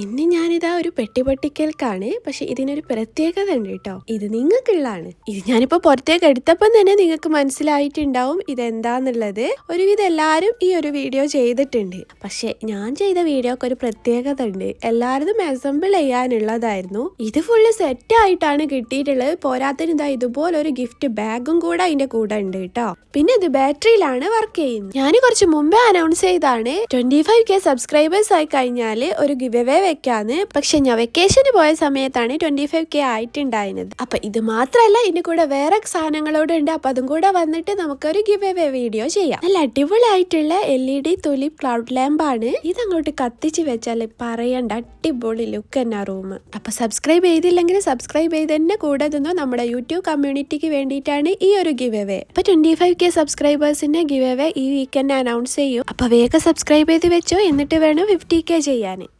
ഇന്ന് ഞാനിതാ ഒരു പെട്ടി പൊട്ടിക്കൽക്കാണ് പക്ഷെ ഇതിനൊരു പ്രത്യേകത ഉണ്ട് കേട്ടോ. ഇത് നിങ്ങൾക്കുള്ളതാണ്. ഇത് ഞാനിപ്പോ പുറത്തേക്ക് എടുത്തപ്പം തന്നെ നിങ്ങൾക്ക് മനസ്സിലായിട്ടുണ്ടാവും ഇതെന്താന്നുള്ളത്. ഒരുവിധം എല്ലാവരും ഈ ഒരു വീഡിയോ ചെയ്തിട്ടുണ്ട്. പക്ഷെ ഞാൻ ചെയ്ത വീഡിയോക്ക് ഒരു പ്രത്യേകത ഉണ്ട്. എല്ലാവരും അസംബിൾ ചെയ്യാനുള്ളതായിരുന്നു. ഇത് ഫുള്ള് സെറ്റ് ആയിട്ടാണ് കിട്ടിയിട്ടുള്ളത്. പോരാത്തിന് ഇതാ ഇതുപോലെ ഒരു ഗിഫ്റ്റ് ബാഗും കൂടെ അതിന്റെ കൂടെ ഉണ്ട് കേട്ടോ. പിന്നെ ഇത് ബാറ്ററിയിലാണ് വർക്ക് ചെയ്യുന്നത്. ഞാൻ കുറച്ച് മുമ്പേ അനൗൺസ് ചെയ്താണ് ട്വന്റി ഫൈവ് കെ സബ്സ്ക്രൈബേഴ്സ് ആയി കഴിഞ്ഞാൽ ഒരു ഗിവ് അവേ വെക്കാന്ന്. പക്ഷെ ഞാൻ വെക്കേഷന് പോയ സമയത്താണ് ട്വന്റി ഫൈവ് കെ ആയിട്ടുണ്ടായിരുന്നത്. അപ്പൊ ഇത് മാത്രമല്ല ഇതിന്റെ കൂടെ വേറെ സാധനങ്ങളോട് ഉണ്ട്. അപ്പൊ അതും കൂടെ വന്നിട്ട് നമുക്കൊരു ഗിവ് എവേ വീഡിയോ ചെയ്യാം. നല്ല അടിപൊളിയായിട്ടുള്ള L E D tulip cloud ലാമ്പാണ് ഇത് അങ്ങോട്ട് കത്തിച്ച് വെച്ചാൽ പറയണ്ട അടിപൊളി ലുക്ക് തന്നെ റൂം അപ്പൊ സബ്സ്ക്രൈബ് ചെയ്തില്ലെങ്കിൽ സബ്സ്ക്രൈബ് ചെയ്ത് തന്നെ കൂടെ നിന്നോ. നമ്മുടെ യൂട്യൂബ് കമ്മ്യൂണിറ്റിക്ക് വേണ്ടിയിട്ടാണ് ഈ ഒരു ഗിവ് എവേ അപ്പൊ ട്വന്റി ഫൈവ് കെ സബ്സ്ക്രൈബേഴ്സിന്റെ ഗിവ് എവേ ഈ വീക്കെൻഡ് അനൗൺസ് ചെയ്യും. അപ്പൊ വേഗം സബ്സ്ക്രൈബ് ചെയ്ത് വെച്ചോ. എന്നിട്ട് വേണം ഫിഫ്റ്റി കെ ചെയ്യാൻ